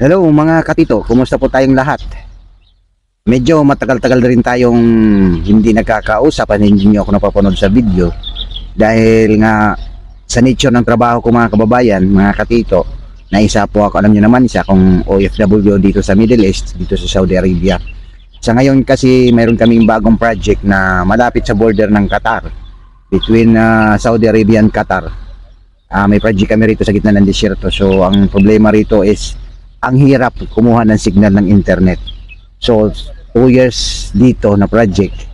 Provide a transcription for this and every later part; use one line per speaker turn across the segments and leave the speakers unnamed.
Hello mga katito, kumusta po tayong lahat? Medyo matagal-tagal na rin tayong hindi nagkakausap at hindi nyo ako napapanood sa video dahil nga sa nature ng trabaho ko mga kababayan, mga katito, na isa po ako, alam nyo naman, isa akong OFW dito sa Middle East, dito sa Saudi Arabia. Sa ngayon kasi mayroon kaming bagong project na malapit sa border ng Qatar between ah, Saudi Arabia and Qatar. Ah, may project kami rito sa gitna ng desierto. So ang problema rito is ang hirap kumuha ng signal ng internet. So, two years dito na project.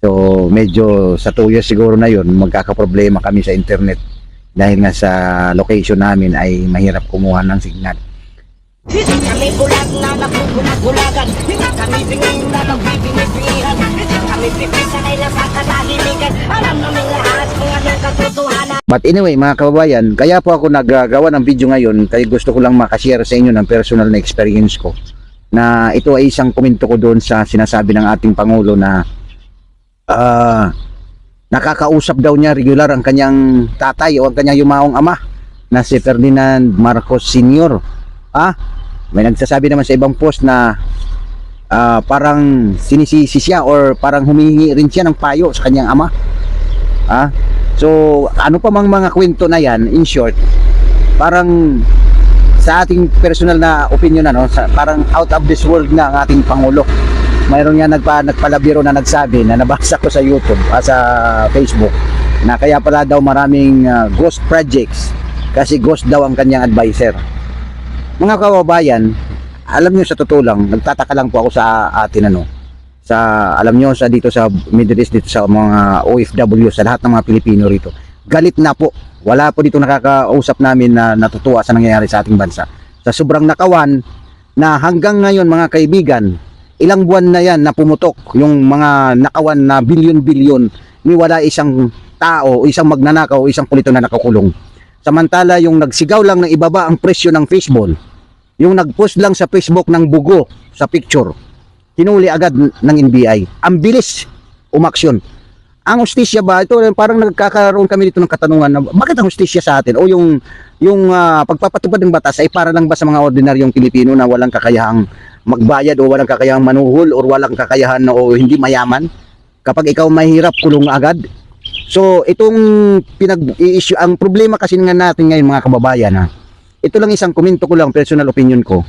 So, medyo sa two years siguro na yun, magkakaproblema kami sa internet. Dahil nga sa location namin ay mahirap kumuha ng signal.
Kami bulag na napupulag-bulagan Hindi kami bingin na nagbibingi-bingihan Hindi
But anyway, mga kababayan, kaya po ako naggagawa ng video ngayon kaya gusto ko lang makashare sa inyo ng personal na experience ko na ito ay isang komento ko doon sa sinasabi ng ating Pangulo na ah, nakakausap daw niya regular ang kanyang tatay o ang kanyang yumaong ama na si Ferdinand Marcos Sr. Ah, may nagsasabi naman sa ibang post na ah, parang sinisisi siya or parang humihingi rin siya ng payo sa kanyang ama. Ah, So, ano pa mang mga kwento na yan, in short, parang sa ating personal na opinion, ano, sa, parang out of this world na ang ating Pangulo. Mayroon nga nagpa, nagpalabiro na nagsabi na nabasa ko sa YouTube, ah, sa Facebook, na kaya pala daw maraming ah, ghost projects kasi ghost daw ang kanyang advisor. Mga kababayan, alam nyo sa totoo lang, nagtataka lang po ako sa atin ano, sa alam nyo sa dito sa Middle East dito sa mga OFW sa lahat ng mga Pilipino rito. Galit na po. Wala po dito nakakausap namin na natutuwa sa nangyayari sa ating bansa. Sa sobrang nakawan na hanggang ngayon mga kaibigan ilang buwan na yan na pumutok yung mga nakawan na bilyon-bilyon. Ni wala isang tao isang magnanakaw o isang pulito na nakakulong. Samantala yung nagsigaw lang ng ibaba ang presyo ng fishball yung nagpost lang sa Facebook ng bugo sa picture hinuli agad ng NBI. Ang bilis umaksyon. Ang hustisya ba, ito parang nagkakaroon kami dito ng katanungan na bakit ang hustisya sa atin o yung yung ah, pagpapatupad ng batas ay para lang ba sa mga ordinaryong Pilipino na walang kakayahang magbayad o walang kakayahang manuhol o walang kakayahan o hindi mayaman? Kapag ikaw mahirap, kulong agad. So, itong pinag-i-issue, ang problema kasi nga natin ngayon mga kababayan ha, ito lang isang komento ko lang, personal opinion ko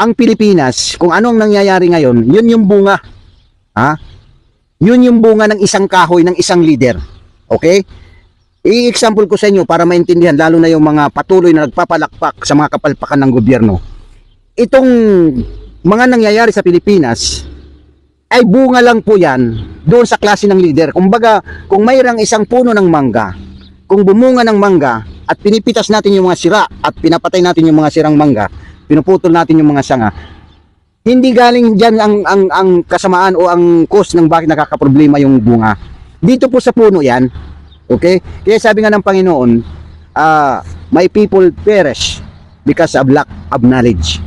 ang Pilipinas, kung anong nangyayari ngayon, yun yung bunga. Ha? Yun yung bunga ng isang kahoy ng isang leader. Okay? I-example ko sa inyo para maintindihan lalo na yung mga patuloy na nagpapalakpak sa mga kapalpakan ng gobyerno. Itong mga nangyayari sa Pilipinas ay bunga lang po yan doon sa klase ng leader. Kumbaga, kung mayroong isang puno ng mangga, kung bumunga ng mangga at pinipitas natin yung mga sira at pinapatay natin yung mga sirang mangga, pinuputol natin yung mga sanga, hindi galing diyan ang, ang, ang kasamaan o ang cause ng bakit nakakaproblema yung bunga. Dito po sa puno yan. Okay? Kaya sabi nga ng Panginoon, ah, my people perish because of lack of knowledge.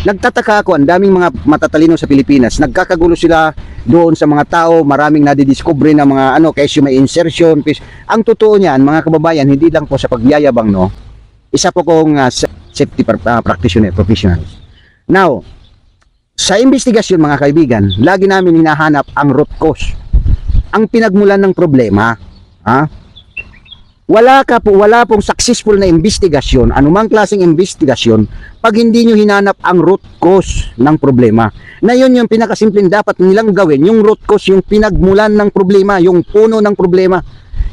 Nagtataka ako, ang daming mga matatalino sa Pilipinas, nagkakagulo sila doon sa mga tao, maraming nadidiscover na mga ano, kasi may insertion. Ang totoo niyan, mga kababayan, hindi lang po sa pagyayabang, no? Isa po kong ah, safety ah, practitioner, professional. Now, sa investigasyon mga kaibigan, lagi namin hinahanap ang root cause. Ang pinagmulan ng problema, ha? Wala ka po, wala pong successful na investigasyon, anumang klaseng investigasyon, pag hindi nyo hinanap ang root cause ng problema. Na yun yung pinakasimpleng dapat nilang gawin, yung root cause, yung pinagmulan ng problema, yung puno ng problema.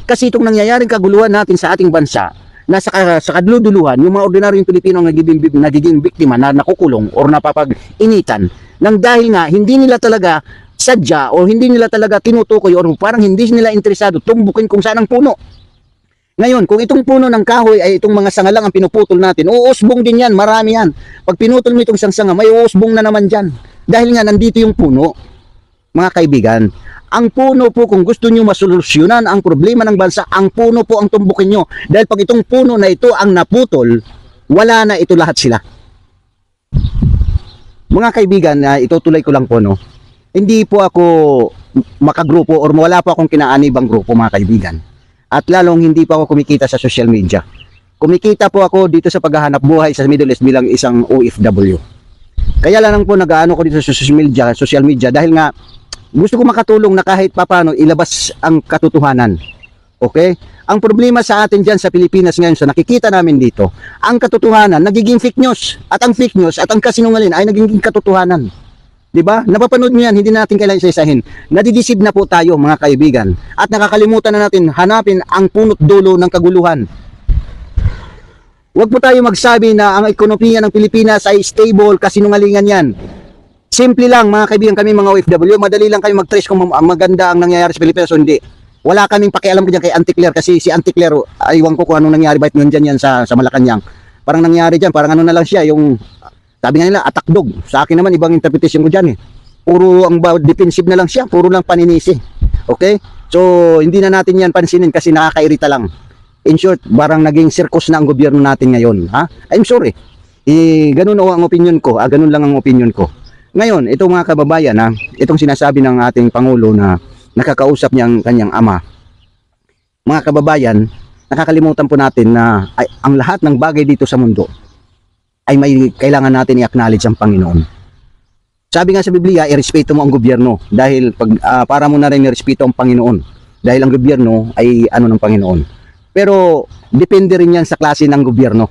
Kasi itong nangyayaring kaguluhan natin sa ating bansa, na sa, sa kaduluduluhan, yung mga ordinaryong Pilipino ang nagiging, nagiging biktima na nakukulong or napapag-initan nang dahil nga hindi nila talaga sadya o hindi nila talaga tinutukoy or parang hindi nila interesado tumbukin kung saan ang puno. Ngayon, kung itong puno ng kahoy ay itong mga sanga lang ang pinuputol natin, uusbong din yan, marami yan. Pag pinutol mo itong isang sanga, may uusbong na naman dyan. Dahil nga nandito yung puno. Mga kaibigan, ang puno po kung gusto nyo masolusyonan ang problema ng bansa, ang puno po ang tumbukin nyo. Dahil pag itong puno na ito ang naputol, wala na ito lahat sila. Mga kaibigan, uh, itutuloy ko lang po no. Hindi po ako makagrupo or wala po akong kinaanibang grupo mga kaibigan. At lalong hindi pa ako kumikita sa social media. kumikita po ako dito sa paghahanap buhay sa Middle East bilang isang OFW. Kaya lang po nag-ano ko dito sa social media, social media dahil nga gusto ko makatulong na kahit papano ilabas ang katotohanan. Okay? Ang problema sa atin dyan sa Pilipinas ngayon, sa nakikita namin dito, ang katotohanan nagiging fake news. At ang fake news at ang kasinungaling ay nagiging katotohanan. 'Di ba? Napapanood niyo yan, hindi na natin kailangan isa-isahin. Nadidisib na po tayo mga kaibigan. At nakakalimutan na natin hanapin ang punot dulo ng kaguluhan. Huwag po tayo magsabi na ang ekonomiya ng Pilipinas ay stable, kasinungalingan yan. Simple lang mga kaibigan kami mga OFW, madali lang kami mag-trace kung ma- maganda ang nangyayari sa Pilipinas o hindi. Wala kaming pakialam ko dyan kay Auntie Claire kasi si Auntie Claire, aywan ko kung anong nangyari, bakit nandyan yan sa, sa Malacanang. Parang nangyari dyan, parang ano na lang siya, yung, sabi nga nila, attack dog. Sa akin naman, ibang interpretation ko dyan eh. Puro ang defensive na lang siya, puro lang paninisi. Okay? So, hindi na natin yan pansinin kasi nakakairita lang. In short, barang naging circus na ang gobyerno natin ngayon. Ha? I'm sorry. Eh, ganun o ang opinion ko. Ah, ganun lang ang opinion ko. Ngayon, itong mga kababayan, ha, itong sinasabi ng ating Pangulo na nakakausap niya ang kanyang ama. Mga kababayan, nakakalimutan po natin na ay, ang lahat ng bagay dito sa mundo ay may kailangan natin i-acknowledge ang Panginoon. Sabi nga sa Biblia, irespeto mo ang gobyerno dahil pag, ah, para mo na rin irespeto ang Panginoon dahil ang gobyerno ay ano ng Panginoon. Pero depende rin yan sa klase ng gobyerno.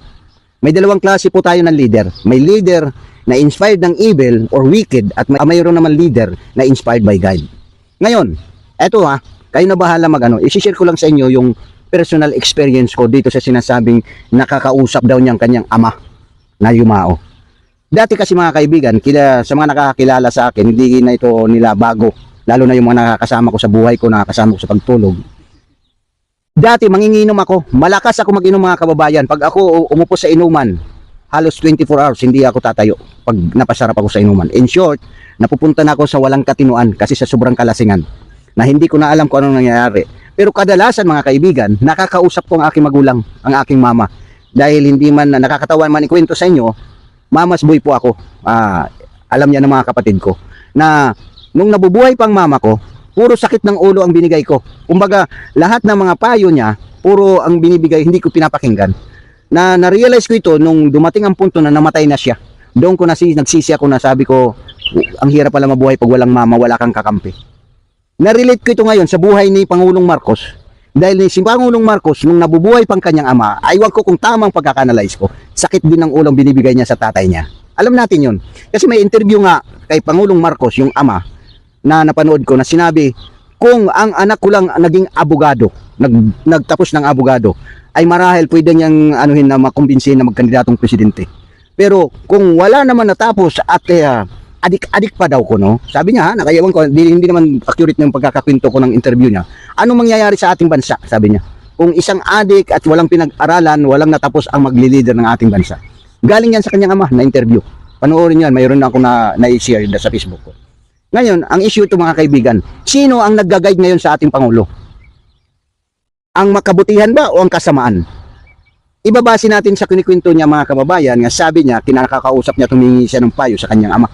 May dalawang klase po tayo ng leader. May leader na inspired ng evil or wicked at may mayroon naman leader na inspired by God. Ngayon, eto ha, kayo na bahala magano. I-share ko lang sa inyo yung personal experience ko dito sa sinasabing nakakausap daw niyang kanyang ama na yumao. Dati kasi mga kaibigan, kila, sa mga nakakakilala sa akin, hindi na ito nila bago. Lalo na yung mga nakakasama ko sa buhay ko, nakakasama ko sa pagtulog. Dati manginginom ako, malakas ako mag-inom mga kababayan. Pag ako umupo sa inuman, halos 24 hours hindi ako tatayo pag napasarap ako sa inuman. In short, napupunta na ako sa walang katinuan kasi sa sobrang kalasingan na hindi ko na alam kung anong nangyayari. Pero kadalasan mga kaibigan, nakakausap ko ang aking magulang, ang aking mama. Dahil hindi man na nakakatawan man ikwento sa inyo, mamas boy po ako. Ah, alam niya ng mga kapatid ko na nung nabubuhay pang mama ko, puro sakit ng ulo ang binigay ko. Kumbaga, lahat ng mga payo niya, puro ang binibigay, hindi ko pinapakinggan. Na na-realize ko ito nung dumating ang punto na namatay na siya. Doon ko nasi, nagsisi ako na sabi ko, ang hirap pala mabuhay pag walang mama, wala kang kakampi. Na-relate ko ito ngayon sa buhay ni Pangulong Marcos. Dahil ni si Pangulong Marcos, nung nabubuhay pang kanyang ama, aywan ko kung tamang pagkakanalize ko, sakit din ng ulang binibigay niya sa tatay niya. Alam natin yun. Kasi may interview nga kay Pangulong Marcos, yung ama, na napanood ko na sinabi, kung ang anak ko lang naging abogado, nag, nagtapos ng abogado, ay marahil pwede niyang anuhin na makumbinsihin na magkandidatong presidente. Pero kung wala naman natapos at eh, adik-adik pa daw ko, no? Sabi niya, ha, nakayawan ko, hindi, hindi naman accurate ng pagkakakwento ko ng interview niya. Anong mangyayari sa ating bansa? Sabi niya. Kung isang adik at walang pinag-aralan, walang natapos ang magli-leader ng ating bansa. Galing yan sa kanyang ama na interview. Panoorin yan, mayroon na ako na na-share sa Facebook ko. Ngayon, ang issue ito mga kaibigan, sino ang nagga-guide ngayon sa ating Pangulo? Ang makabutihan ba o ang kasamaan? Ibabase natin sa kinikwento niya mga kababayan nga sabi niya, kinakakausap niya tumingi siya ng payo sa kanyang ama.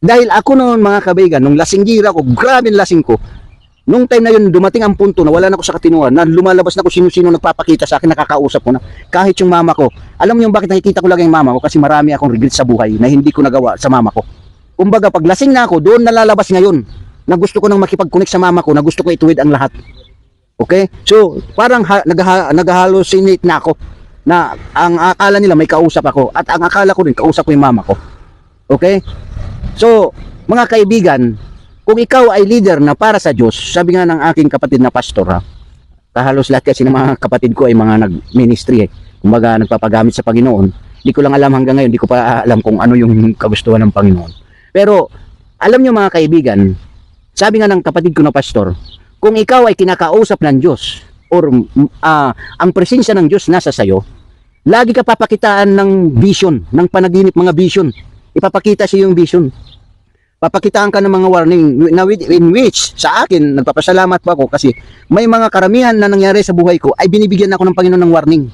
Dahil ako noon mga kaibigan, nung lasinggira ko, grabe lasing ko, nung time na yun, dumating ang punto na wala na ako sa katinuan, na lumalabas na ko sino-sino nagpapakita sa akin, nakakausap ko na. Kahit yung mama ko, alam niyo bakit nakikita ko lang yung mama ko? Kasi marami akong regret sa buhay na hindi ko nagawa sa mama ko. Kumbaga, pag lasing na ako, doon nalalabas ngayon na gusto ko nang makipag-connect sa mama ko, na gusto ko ituwid ang lahat. Okay? So, parang ha, nagha, na ako na ang akala nila may kausap ako at ang akala ko rin kausap ko yung mama ko. Okay? So, mga kaibigan, kung ikaw ay leader na para sa Diyos, sabi nga ng aking kapatid na pastor ha, kahalos lahat kasi ng mga kapatid ko ay mga nag-ministry eh. Kumbaga, nagpapagamit sa Panginoon. Hindi ko lang alam hanggang ngayon, hindi ko pa alam kung ano yung kagustuhan ng Panginoon. Pero, alam nyo mga kaibigan, sabi nga ng kapatid ko na pastor, kung ikaw ay kinakausap ng Diyos or ah, ang presensya ng Diyos nasa sayo, lagi ka papakitaan ng vision, ng panaginip, mga vision. Ipapakita sa yung vision. Papakitaan ka ng mga warning na in which sa akin nagpapasalamat pa ako kasi may mga karamihan na nangyari sa buhay ko ay binibigyan ako ng Panginoon ng warning.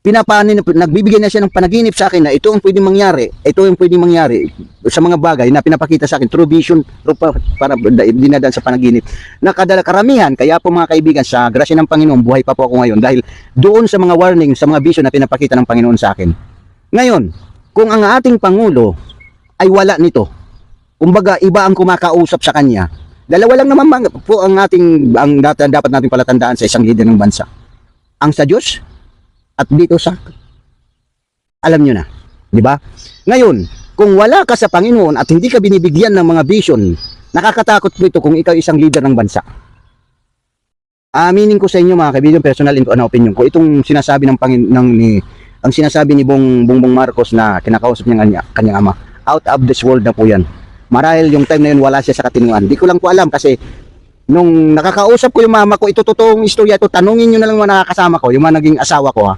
pinapanin nagbibigay na siya ng panaginip sa akin na ito ang pwedeng mangyari, ito ang pwedeng mangyari sa mga bagay na pinapakita sa akin through vision, through pa, para dinadaan sa panaginip. Nakadala karamihan, kaya po mga kaibigan, sa grasya ng Panginoon, buhay pa po ako ngayon dahil doon sa mga warning, sa mga vision na pinapakita ng Panginoon sa akin. Ngayon, kung ang ating Pangulo ay wala nito, kumbaga iba ang kumakausap sa kanya, dalawa lang naman po ang ating ang dapat nating palatandaan sa isang leader ng bansa. Ang sa Diyos at dito sa alam nyo na, di ba? Ngayon, kung wala ka sa Panginoon at hindi ka binibigyan ng mga vision, nakakatakot po ito kung ikaw isang leader ng bansa. Aminin ko sa inyo mga kaibigan, personal in ano opinion ko, itong sinasabi ng Pangin ng ni ang sinasabi ni Bong Bongbong Marcos na kinakausap niya kanya, kanyang ama, out of this world na po yan. Marahil yung time na yun wala siya sa katinuan. Di ko lang po alam kasi nung nakakausap ko yung mama ko, ito totoong istorya ito, tanungin nyo na lang mga nakakasama ko, yung mga naging asawa ko ha.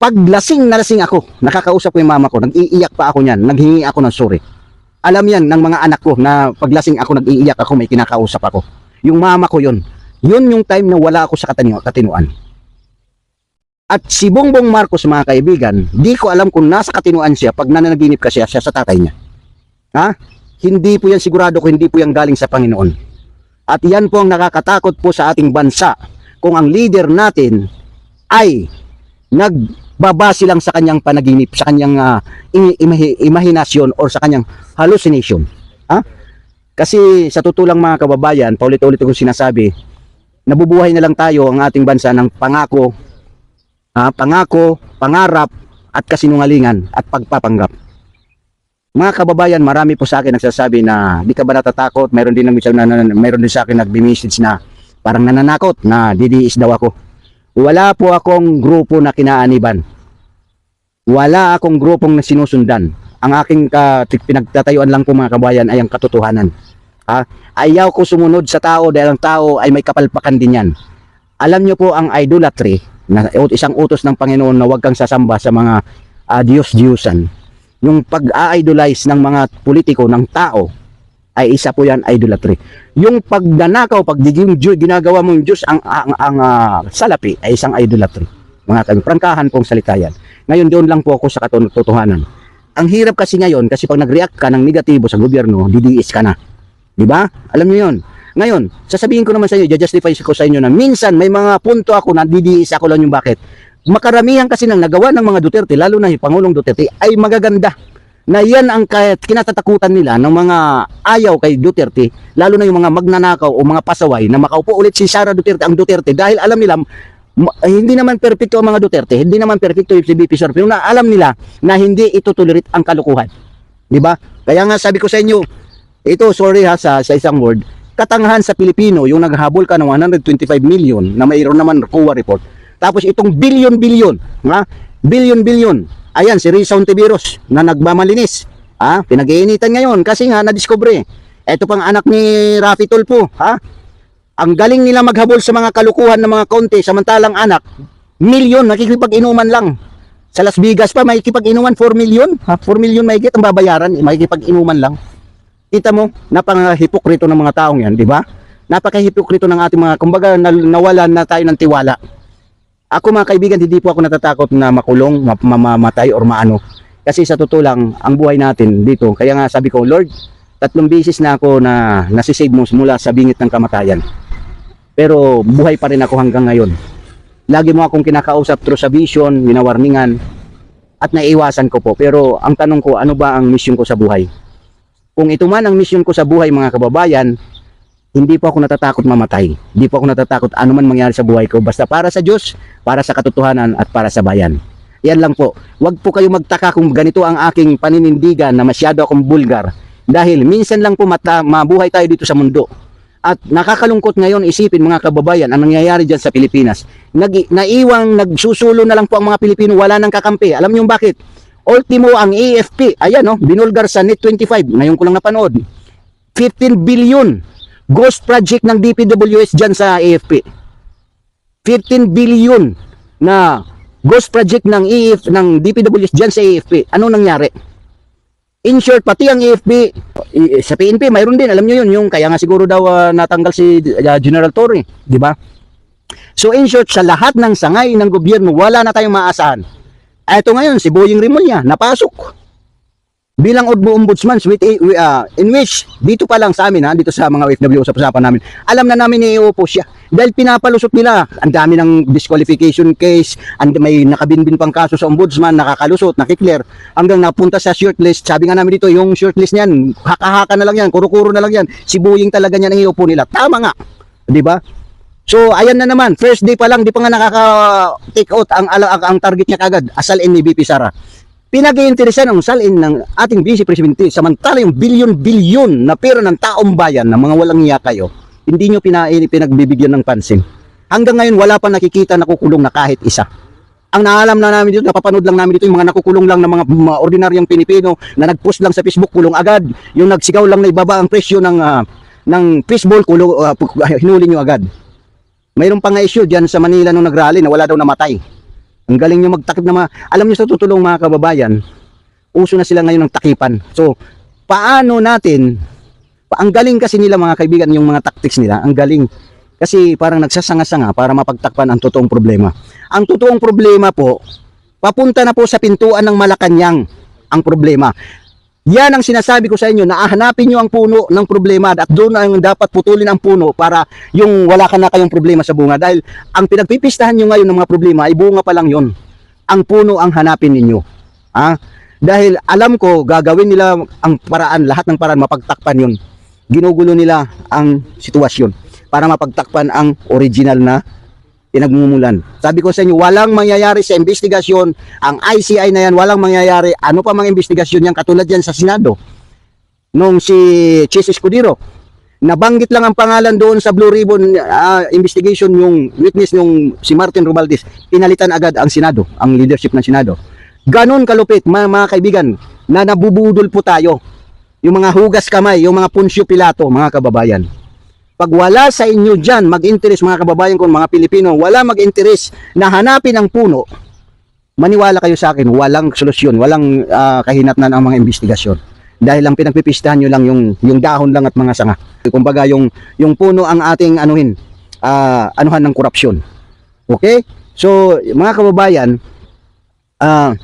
Pag lasing na lasing ako, nakakausap ko yung mama ko, nag-iiyak pa ako niyan, naghingi ako ng sorry. Alam yan ng mga anak ko na pag lasing ako, nag-iiyak ako, may kinakausap ako. Yung mama ko yun. Yun yung time na wala ako sa katinu- katinuan. At si Bongbong Marcos mga kaibigan, di ko alam kung nasa katinuan siya pag nananaginip kasi siya sa tatay niya. Ha? Hindi po yan sigurado ko hindi po yan galing sa Panginoon. At yan po ang nakakatakot po sa ating bansa kung ang leader natin ay nagbabase lang sa kanyang panaginip, sa kanyang imahi- imahinasyon or sa kanyang hallucination. Ha? Kasi sa totoo mga kababayan, paulit-ulit kong sinasabi, nabubuhay na lang tayo ang ating bansa ng pangako, ah, pangako, pangarap at kasinungalingan at pagpapanggap. Mga kababayan, marami po sa akin nagsasabi na di ka ba natatakot? Mayroon din, na, na, mayroon din sa akin nagbi-message na parang nananakot na didiis daw ako. Wala po akong grupo na kinaaniban. Wala akong grupong na sinusundan. Ang aking ka, pinagtatayuan lang po mga kabayan ay ang katotohanan. Ha? Ayaw ko sumunod sa tao dahil ang tao ay may kapalpakan din yan. Alam nyo po ang idolatry, na isang utos ng Panginoon na huwag kang sasamba sa mga ah, Diyos-Diyusan. Yung pag-idolize ng mga politiko, ng tao, ay isa po yan idolatry. Yung pagnanakaw, pag Diyos, ginagawa mong Diyos, ang, ang, ang ah, salapi ay isang idolatry. Mga kami, prangkahan pong salita yan. Ngayon doon lang po ako sa katotohanan. Ang hirap kasi ngayon, kasi pag nag-react ka ng negatibo sa gobyerno, didiis ka na. Di ba? Alam niyo yun. Ngayon, sasabihin ko naman sa inyo, justify ko sa inyo na minsan may mga punto ako na didiis ako lang yung bakit. Makaramihan kasi nang nagawa ng mga Duterte, lalo na yung Pangulong Duterte, ay magaganda. Na yan ang kinatatakutan nila ng mga ayaw kay Duterte, lalo na yung mga magnanakaw o mga pasaway na makaupo ulit si Sara Duterte, ang Duterte, dahil alam nila, hindi naman perfecto ang mga Duterte, hindi naman perfecto yung si BP Sir, pero na alam nila na hindi ito tolerate ang kalukuhan. Di ba? Kaya nga sabi ko sa inyo, ito sorry ha sa, sa isang word, katangahan sa Pilipino yung naghabol ka ng 125 million na mayroon naman COA report. Tapos itong billion-billion, ha? Billion-billion. Ayan si Rizal Tibiros na nagmamalinis. Ha? Pinag-iinitan ngayon kasi nga na-discover. Ito pang anak ni Rafi Tulfo, ha? Ang galing nila maghabol sa mga kalukuhan ng mga konti samantalang anak, milyon nakikipag-inuman lang. Sa Las Vegas pa makikipag-inuman 4 million, ha? 4 million mahigit ang babayaran, eh, makikipag-inuman lang. Kita mo, napaka-hipokrito ng mga taong yan, di ba? Napaka-hipokrito ng ating mga, kumbaga na, nawalan na tayo ng tiwala. Ako mga kaibigan, hindi po ako natatakot na makulong, ma- mamamatay or maano. Kasi sa totoo lang, ang buhay natin dito, kaya nga sabi ko, Lord, tatlong beses na ako na nasisave mo mula sa bingit ng kamatayan. Pero buhay pa rin ako hanggang ngayon. Lagi mo akong kinakausap through sa vision, winawarningan, at naiiwasan ko po. Pero ang tanong ko, ano ba ang mission ko sa buhay? Kung ito man ang mission ko sa buhay mga kababayan, hindi po ako natatakot mamatay. Hindi po ako natatakot ano man mangyari sa buhay ko. Basta para sa Diyos, para sa katotohanan at para sa bayan. Yan lang po. Huwag po kayo magtaka kung ganito ang aking paninindigan na masyado akong bulgar. Dahil minsan lang po mata, mabuhay tayo dito sa mundo. At nakakalungkot ngayon isipin mga kababayan ang nangyayari dyan sa Pilipinas. Nag, naiwang nagsusulo na lang po ang mga Pilipino, wala nang kakampi. Alam niyo bakit? Ultimo ang AFP, ayan no, binulgar sa Net 25, ngayon ko lang napanood. 15 billion ghost project ng DPWS dyan sa AFP. 15 billion na ghost project ng EF ng DPWS dyan sa AFP. Ano nangyari? In short, pati ang AFP, sa PNP, mayroon din, alam nyo yun, yung kaya nga siguro daw ah, natanggal si ah, General Torre, di ba? So in short, sa lahat ng sangay ng gobyerno, wala na tayong maasahan. Ito ngayon, si Boying Rimulya, napasok. Bilang Odbo Ombudsman, with, uh, in which, dito pa lang sa amin, ha, dito sa mga OFW, usap-usapan namin, alam na namin iuupo siya. Dahil pinapalusot nila, ang dami ng disqualification case, and may nakabinbin pang kaso sa Ombudsman, nakakalusot, nakiklear, hanggang napunta sa shortlist. Sabi nga namin dito, yung shortlist niyan, haka-haka na lang yan, kuro-kuro na lang yan, si Boying talaga niyan ang iuupo nila. Tama nga, di ba? So, ayan na naman, first day pa lang, di pa nga nakaka-take out ang, ang, ang target niya kagad, asal ni BP Sara. Pinag-iinteresan ang salin ng ating Vice Presidente, samantala yung bilyon-bilyon na pera ng taong bayan na mga walang niya kayo, hindi nyo pina, pinagbibigyan ng pansin. Hanggang ngayon, wala pa nakikita na kukulong na kahit isa. Ang naalam na namin dito, napapanood lang namin dito yung mga nakukulong lang na mga, ordinaryong Pilipino na nag-post lang sa Facebook, kulong agad. Yung nagsigaw lang na ibaba ang presyo ng, ah, ng fishball, kulong, ah, pu- hinuli nyo agad. Mayroon pa nga issue dyan sa Manila nung nagrally na wala daw namatay. Ang galing nyo magtakip na mga, alam nyo sa tutulong mga kababayan, uso na sila ngayon ng takipan. So, paano natin, pa- ang galing kasi nila mga kaibigan, yung mga tactics nila, ang galing. Kasi parang nagsasanga-sanga para mapagtakpan ang totoong problema. Ang totoong problema po, papunta na po sa pintuan ng Malacanang ang problema. Yan ang sinasabi ko sa inyo na hanapin nyo ang puno ng problema at doon ang dapat putulin ang puno para yung wala ka na kayong problema sa bunga. Dahil ang pinagpipistahan nyo ngayon ng mga problema ay bunga pa lang yon. Ang puno ang hanapin ninyo. Ha? Dahil alam ko gagawin nila ang paraan, lahat ng paraan mapagtakpan yun. Ginugulo nila ang sitwasyon para mapagtakpan ang original na pinagmumulan. Sabi ko sa inyo, walang mangyayari sa investigasyon. Ang ICI na yan, walang mangyayari. Ano pa mga investigasyon yan? Katulad yan sa Senado. Nung si Chis Escudero, nabanggit lang ang pangalan doon sa Blue Ribbon ah, investigation yung witness yung si Martin Romualdez. Pinalitan agad ang Senado, ang leadership ng Senado. Ganon kalupit, mga, mga kaibigan, na nabubudol po tayo. Yung mga hugas kamay, yung mga punsyo pilato, mga kababayan. Pag wala sa inyo dyan mag-interest mga kababayan ko, mga Pilipino, wala mag-interest na hanapin ang puno, maniwala kayo sa akin, walang solusyon, walang ah, kahinatnan ang mga investigasyon. Dahil ang pinagpipistahan nyo lang yung, yung dahon lang at mga sanga. Kumbaga yung, yung puno ang ating anuhin, ah, anuhan ng korupsyon. Okay? So, mga kababayan, ah,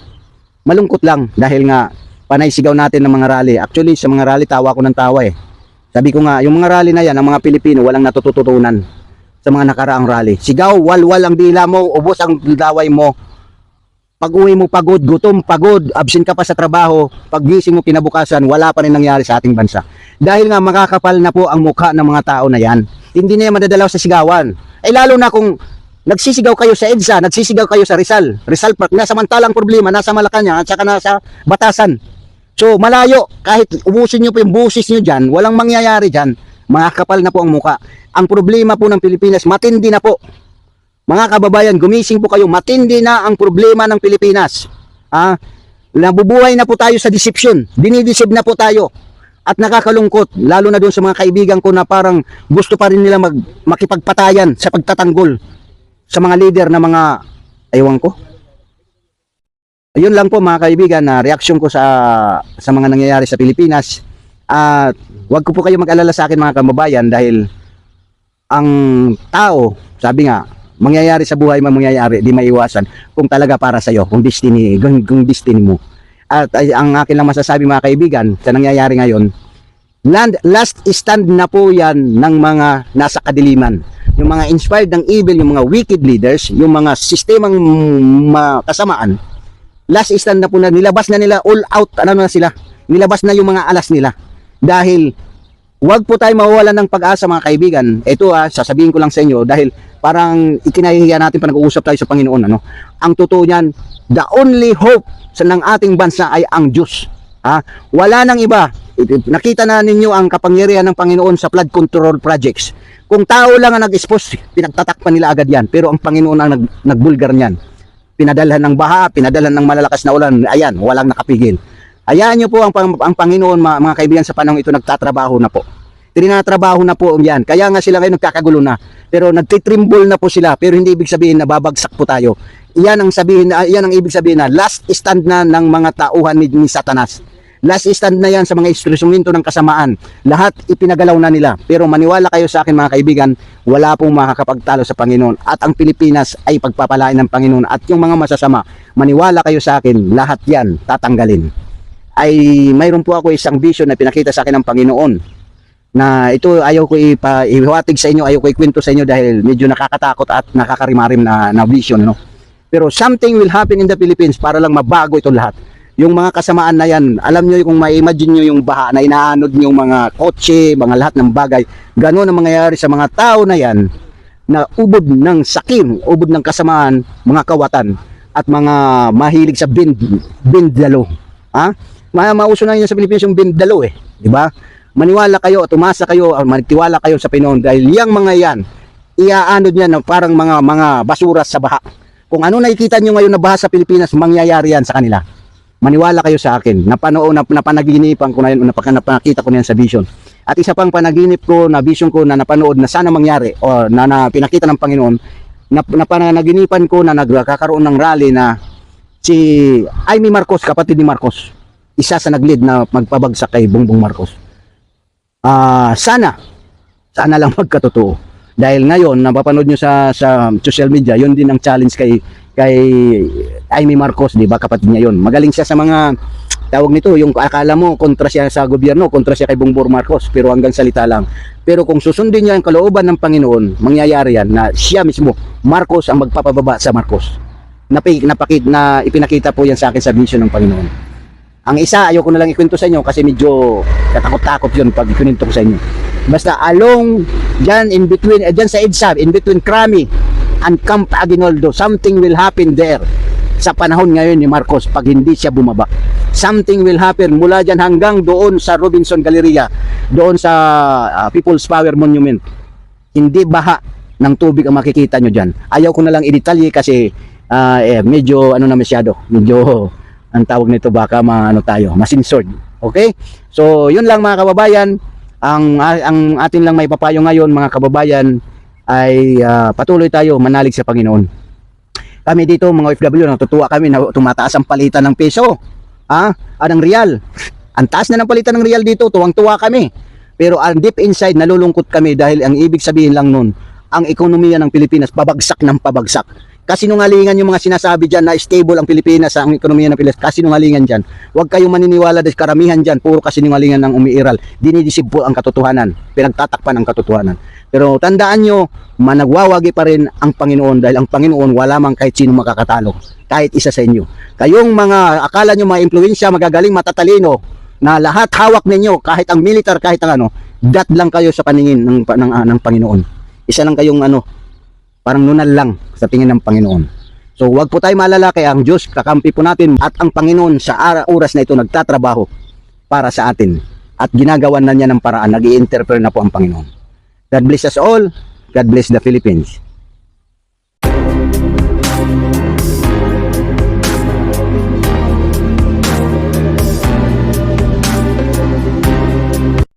malungkot lang dahil nga panay sigaw natin ng mga rally. Actually, sa mga rally, tawa ko ng tawa eh. Sabi ko nga, yung mga rally na yan, ang mga Pilipino, walang natututunan sa mga nakaraang rally. Sigaw, walwal ang dila mo, ubos ang daway mo. Pag uwi mo pagod, gutom, pagod, absent ka pa sa trabaho, pag gising mo kinabukasan, wala pa rin nangyari sa ating bansa. Dahil nga makakapal na po ang mukha ng mga tao na yan, hindi na yan madadalaw sa sigawan. Eh lalo na kung nagsisigaw kayo sa EDSA, nagsisigaw kayo sa Rizal, Rizal Park, na samantalang problema, nasa Malacanang at saka nasa Batasan. So, malayo, kahit ubusin nyo po yung busis nyo dyan, walang mangyayari dyan, makakapal na po ang muka. Ang problema po ng Pilipinas, matindi na po. Mga kababayan, gumising po kayo, matindi na ang problema ng Pilipinas. Ah, nabubuhay na po tayo sa deception, dinideceive na po tayo. At nakakalungkot, lalo na doon sa mga kaibigan ko na parang gusto pa rin nila mag, makipagpatayan sa pagtatanggol sa mga leader na mga, aywan ko, Ayun lang po mga kaibigan na reaksyon ko sa sa mga nangyayari sa Pilipinas. At wag ko po kayo mag-alala sa akin mga kababayan dahil ang tao, sabi nga, mangyayari sa buhay mo mangyayari, di maiwasan kung talaga para sa iyo, kung destiny, kung, kung destiny mo. At ay, ang akin lang masasabi mga kaibigan sa nangyayari ngayon, land, last stand na po yan ng mga nasa kadiliman. Yung mga inspired ng evil, yung mga wicked leaders, yung mga sistemang kasamaan, last stand na po na nilabas na nila all out ano na sila nilabas na yung mga alas nila. Dahil wag po tayo mawawalan ng pag-asa mga kaibigan. Ito ah sasabihin ko lang sa inyo dahil parang ikinahihiya natin pa nag-uusap tayo sa Panginoon ano. Ang totoo niyan the only hope sa ng ating bansa ay ang Diyos ha. Wala nang iba. Nakita na ninyo ang kapangyarihan ng Panginoon sa flood control projects. Kung tao lang ang nag-expose pinagtatakpan nila agad yan. Pero ang Panginoon ang nag, nagbulgar niyan pinadalhan ng baha, pinadalhan ng malalakas na ulan, ayan, walang nakapigil. Hayaan nyo po ang, ang Panginoon, mga, mga kaibigan, sa panahon ito, nagtatrabaho na po. Tinatrabaho na po yan. Kaya nga sila ngayon nagkakagulo na. Pero nagtitrimble na po sila. Pero hindi ibig sabihin na babagsak po tayo. Iyan ang sabihin, ah, iyan ang ibig sabihin na last stand na ng mga tauhan ni, ni Satanas. Last stand na yan sa mga instrumento ng kasamaan. Lahat ipinagalaw na nila. Pero maniwala kayo sa akin mga kaibigan, wala pong makakapagtalo sa Panginoon. At ang Pilipinas ay pagpapalain ng Panginoon. At yung mga masasama, maniwala kayo sa akin, lahat yan tatanggalin. Ay mayroon po ako isang vision na pinakita sa akin ng Panginoon na ito ayaw ko ipa, sa inyo, ayaw ko ikwento sa inyo dahil medyo nakakatakot at nakakarimarim na, na vision. No? Pero something will happen in the Philippines para lang mabago ito lahat. Yung mga kasamaan na yan, alam nyo kung may imagine nyo yung baha na inaanod nyo mga kotse, mga lahat ng bagay, gano'n ang mangyayari sa mga tao na yan na ubod ng sakim, ubod ng kasamaan, mga kawatan at mga mahilig sa bind, bindalo. Ha? Ma mauso na yun sa Pilipinas yung bindalo eh, di ba? Maniwala kayo at umasa kayo, at magtiwala kayo sa Pinoon dahil yung mga yan, iaanod niya na parang mga mga basura sa baha. Kung ano nakikita nyo ngayon na baha sa Pilipinas, mangyayari yan sa kanila. Maniwala kayo sa akin. Napanood na napanaginipan ko na yun, napaka, napakita ko na yan sa vision. At isa pang panaginip ko na vision ko na napanood na sana mangyari o na, na pinakita ng Panginoon na napanaginipan ko na nagkakaroon ng rally na si Amy Marcos, kapatid ni Marcos, isa sa naglid na magpabagsak kay Bongbong Marcos. Ah, sana sana lang magkatotoo. Dahil ngayon, napapanood nyo sa, sa social media, yun din ang challenge kay, kay Amy Marcos, di ba? Kapatid niya yun. Magaling siya sa mga, tawag nito, yung akala mo, kontra siya sa gobyerno, kontra siya kay Bongbong Marcos, pero hanggang salita lang. Pero kung susundin niya ang kalooban ng Panginoon, mangyayari yan na siya mismo, Marcos ang magpapababa sa Marcos. Napi, napakit, na ipinakita po yan sa akin sa vision ng Panginoon. Ang isa, ayoko na lang ikwento sa inyo kasi medyo katakot-takot yun pag ikwento ko sa inyo. Basta along dyan in between, eh, dyan sa EDSA, in between Krami and Camp Aguinaldo, something will happen there sa panahon ngayon ni Marcos pag hindi siya bumaba. Something will happen mula dyan hanggang doon sa Robinson Galleria, doon sa ah, People's Power Monument. Hindi baha ng tubig ang makikita nyo dyan. Ayaw ko na lang i-detalye kasi ah, eh, medyo ano na masyado, medyo ang tawag nito baka maano tayo, masinsored. Okay? So, yun lang mga kababayan, ang ang atin lang may papayo ngayon mga kababayan ay ah, patuloy tayo manalig sa Panginoon. Kami dito mga OFW natutuwa kami na tumataas ang palitan ng peso. Ah, anong real. Ang taas na ng palitan ng real dito, tuwang-tuwa kami. Pero ang deep inside nalulungkot kami dahil ang ibig sabihin lang nun, ang ekonomiya ng Pilipinas pabagsak ng pabagsak. Kasinungalingan yung mga sinasabi dyan na stable ang Pilipinas sa ang ekonomiya ng Pilipinas. Kasinungalingan dyan. Huwag kayong maniniwala dahil karamihan dyan, puro kasinungalingan ng umiiral. Dinidisib po ang katotohanan. Pinagtatakpan ang katotohanan. Pero tandaan nyo, managwawagi pa rin ang Panginoon dahil ang Panginoon wala mang kahit sino makakatalo. Kahit isa sa inyo. Kayong mga akala nyo mga impluensya, magagaling, matatalino, na lahat hawak ninyo, kahit ang militar, kahit ang ano, dat lang kayo sa paningin ng, ng, ng, ng Panginoon. Isa lang kayong ano, parang nunal lang sa tingin ng Panginoon. So wag po tayo maalala kaya ang Diyos kakampi po natin at ang Panginoon sa oras na ito nagtatrabaho para sa atin at ginagawan na niya ng paraan, nag interfere na po ang Panginoon. God bless us all. God bless the Philippines.